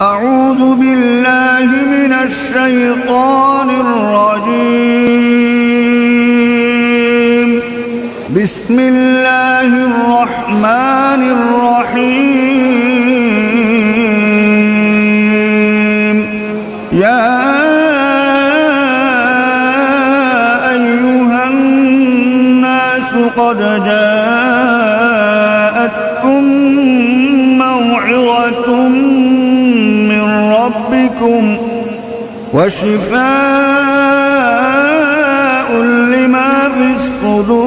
أعوذ بالله من الشيطان الرجيم. بسم الله الرحمن الرحيم. يا أيها الناس قد جاءتكم وشفاء لما في الصدور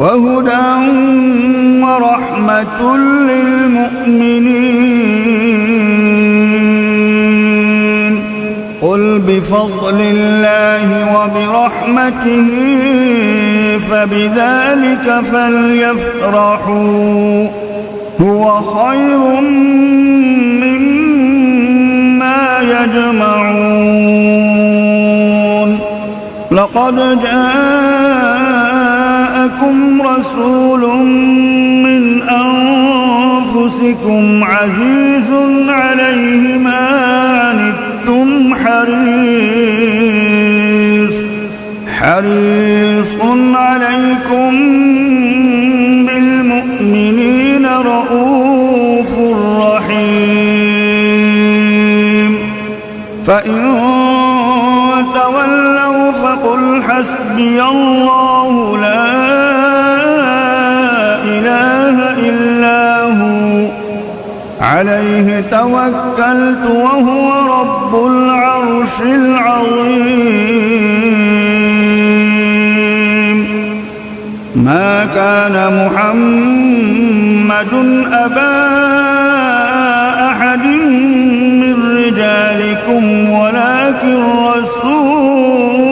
وهدى ورحمة للمؤمنين. قل بفضل الله وبرحمته فبذلك فليفرحوا. هو خير لقد جاءكم رسول من أنفسكم عزيز عليه ما عنتم حريص حريص عليكم بالمؤمنين رؤوف رحيم. فإن حسبي الله لا إله إلا هو. عليه توكلت وهو رب العرش العظيم. ما كان محمد أبا أحد من رجالكم ولكن رسول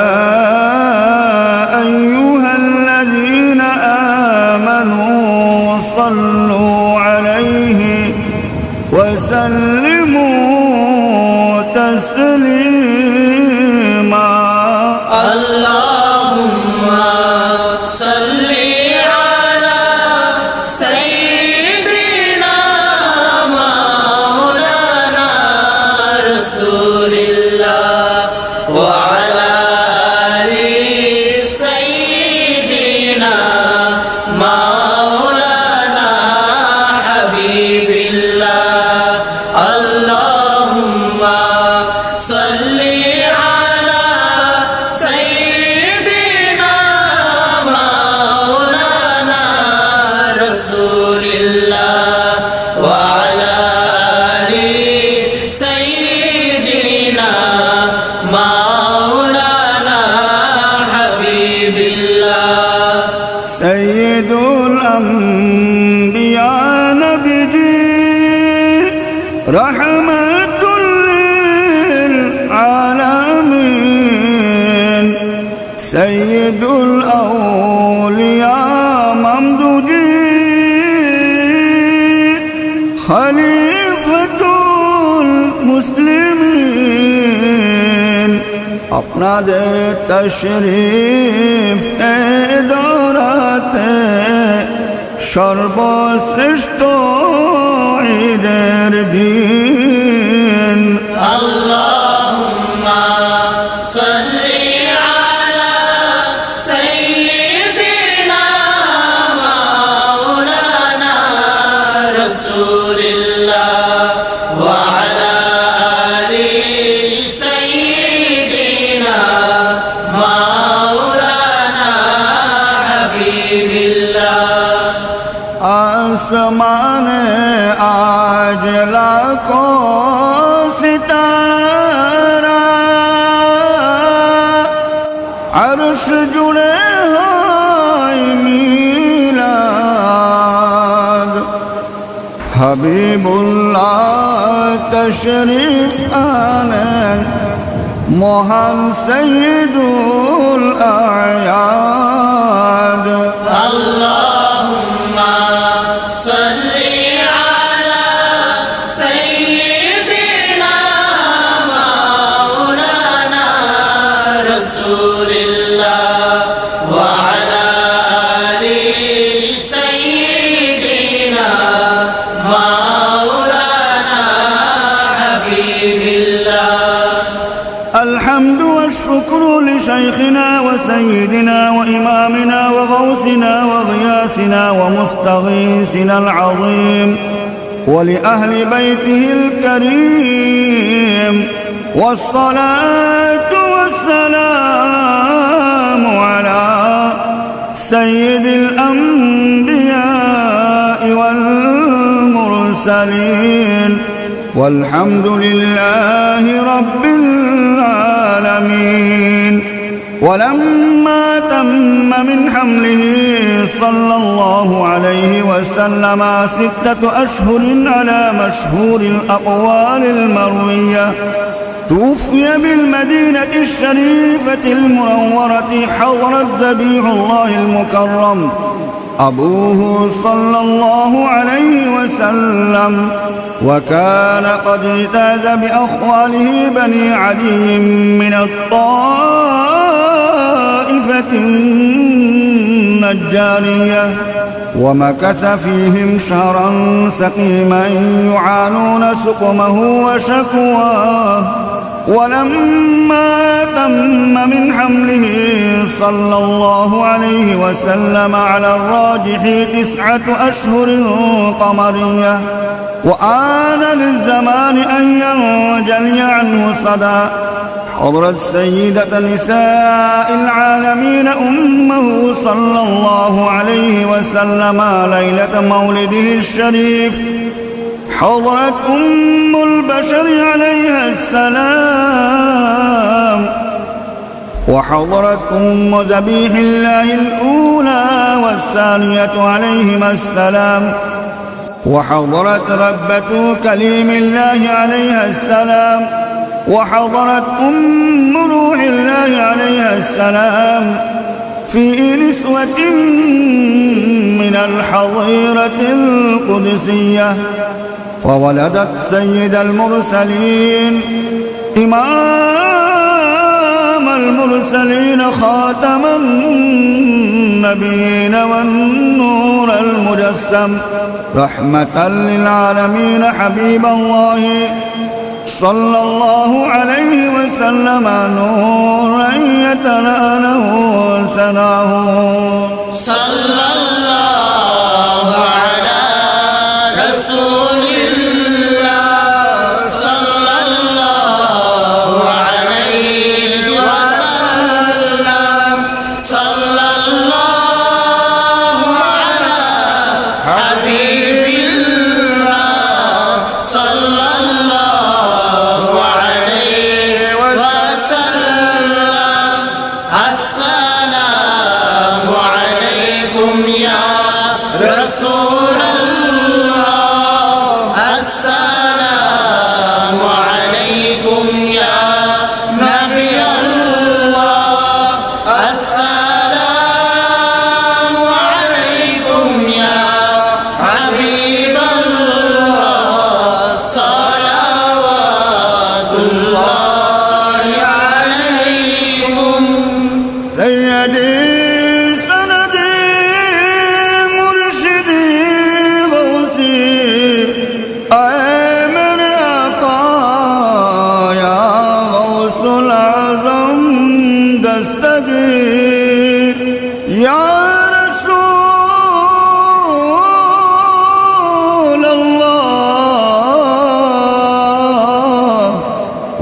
وسلموا تسليما. সৈদুল আউলিয়া মামদুজি খলিফতুল মুসলিমিন। আপনাদের তশরিফ এ দৌরাতে সর্বশ্রেষ্ঠ ঈদের দিন। رسول الله وعلى آل سيدنا مولانا حبيب الله آسمان آج لاکھوں ستارہ عرش جڑے হাবিবুল্লাহ তশরিফ আনেন মহান সৈদুল আয়াদ। الحمد والشكر لشيخنا وسيدنا وإمامنا وغوثنا وغياثنا ومستغيثنا العظيم ولأهل بيته الكريم والصلاة والسلام على سيد الأنبياء والمرسلين والحمد لله رب العالمين ولما تم من حمله صلى الله عليه وسلم ستة أشهر على مشهور الأقوال المروية توفي بالمدينة الشريفة المنورة حضرت ذبيح الله المكرم. أبوه صلى الله عليه وسلم وكان قد اجتاز بأخواله بني عدي من الطائفة النجارية ومكث فيهم شهرا سقيما يعانون سقمه وشكواه. ولما تم من حمله صلى الله عليه وسلم على الراجح تسعة أشهر قمرية. وآن للزمان أن ينجلي عنه صدى. حضرت سيدة نساء العالمين أمه صلى الله عليه وسلم ليلة مولده الشريف. حضرت أم البشر عليها السلام. وحضرت أم ذبيح الله الأولى والثانية عليهما السلام. وحضرت ربة كليم الله عليها السلام. وحضرت أم روح الله عليها السلام. في نسوة من الحظيرة القدسية. فولدت سيد المرسلين. إمام المرسلين خاتم النبيين والنور المجسم. رحمة للعالمين حبيب الله. صلى الله عليه وسلم نورا يتناله ثناه صلى الله رسول الله السلام عليكم يا نبي الله السلام عليكم يا حبيب الله صلوات الله عليكم. سيدي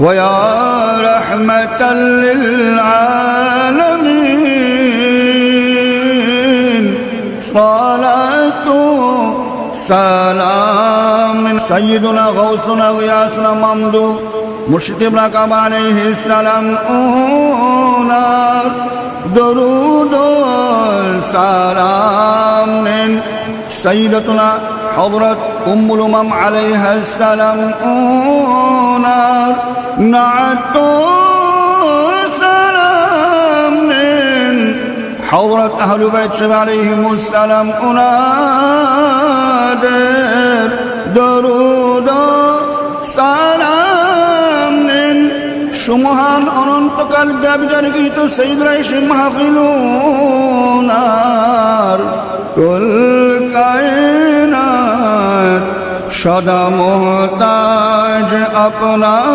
ويا رحمة للعالمين. صلاة سلام. سيدنا غوثنا غياثنا ممدو مرشد ابن رقب عليه السلام. اونا درود سلام. سيدتنا حضرت أم الأمم عليها السلام أونار نعت سلام من حضرت أهل بيت شب عليهم السلام أنادر درود সালাম নিন সুমহান অনন্তকাল ব্যবচার গীত সেইদরাই সে মাহফিলুনার সদা মোহতাজ আপনাদের